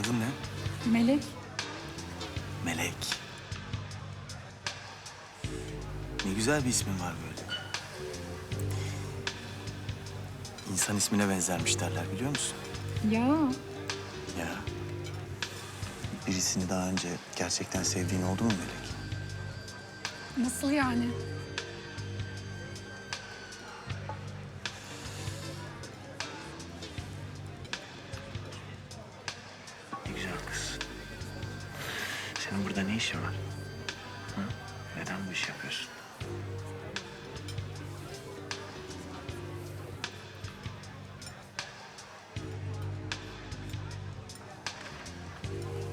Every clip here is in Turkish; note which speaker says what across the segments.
Speaker 1: adın ne?
Speaker 2: Melek.
Speaker 1: Melek. Ne güzel bir ismin var böyle. İnsan ismine benzermiş derler biliyor musun?
Speaker 2: Ya
Speaker 1: Ya. Birisini daha önce gerçekten sevdiğin oldu mu Melek?
Speaker 2: nasıl yani?
Speaker 1: Senin burada ne işin var? Hı? Neden bu işi yapıyorsun?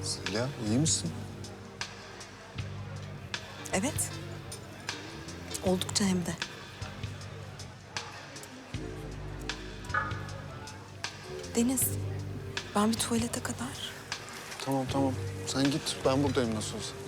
Speaker 3: Zeliha iyi misin?
Speaker 4: Evet. Oldukça hem de. Deniz, ben bir tuvalete kadar.
Speaker 3: Tamam tamam. Sen git ben buradayım nasıl olsa.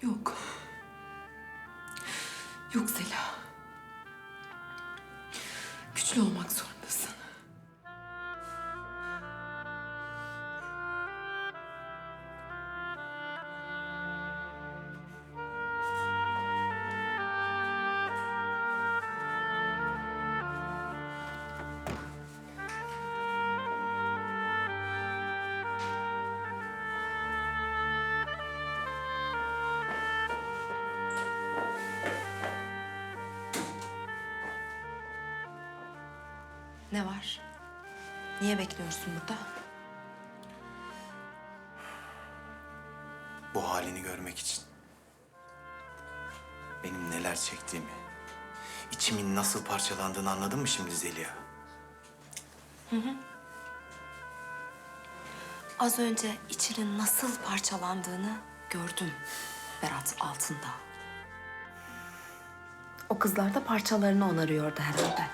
Speaker 4: 又困 Ne var? Niye bekliyorsun burada?
Speaker 1: Bu halini görmek için. Benim neler çektiğimi, içimin nasıl parçalandığını anladın mı şimdi Zeliha?
Speaker 4: Az önce içinin nasıl parçalandığını gördüm Berat altında. O kızlar da parçalarını onarıyordu herhalde.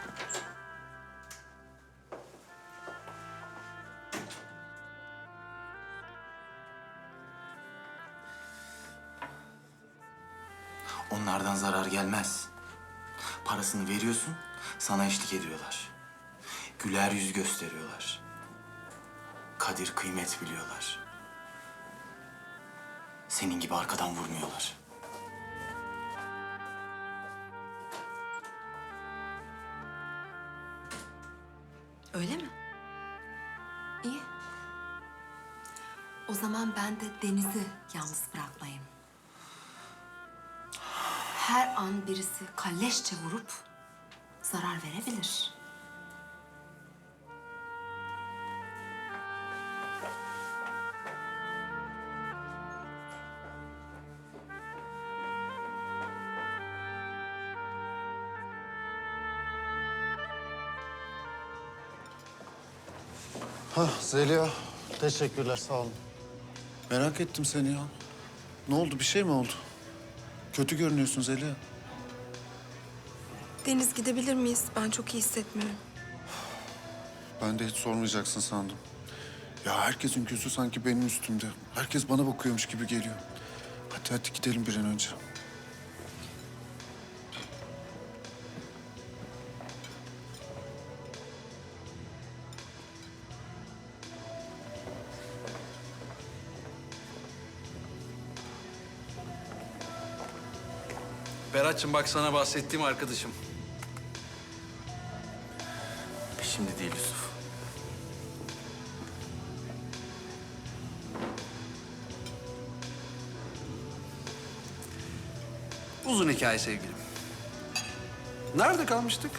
Speaker 1: Onlardan zarar gelmez. Parasını veriyorsun, sana eşlik ediyorlar. Güler yüz gösteriyorlar. Kadir kıymet biliyorlar. Senin gibi arkadan vurmuyorlar.
Speaker 4: Öyle mi? İyi. O zaman ben de Deniz'i yalnız bırakmayayım. Her an birisi kalleşçe vurup zarar verebilir.
Speaker 3: Hah Zeliha. Teşekkürler sağ olun. Merak ettim seni ya. Ne oldu bir şey mi oldu? Kötü görünüyorsun Zeliha.
Speaker 4: Deniz gidebilir miyiz? Ben çok iyi hissetmiyorum.
Speaker 3: Ben de hiç sormayacaksın sandım. Ya herkesin gözü sanki benim üstümde. Herkes bana bakıyormuş gibi geliyor. Hadi hadi gidelim bir an önce.
Speaker 5: Berat'cığım bak sana bahsettiğim arkadaşım.
Speaker 1: Şimdi değil Yusuf.
Speaker 5: Uzun hikaye sevgilim. Nerede kalmıştık?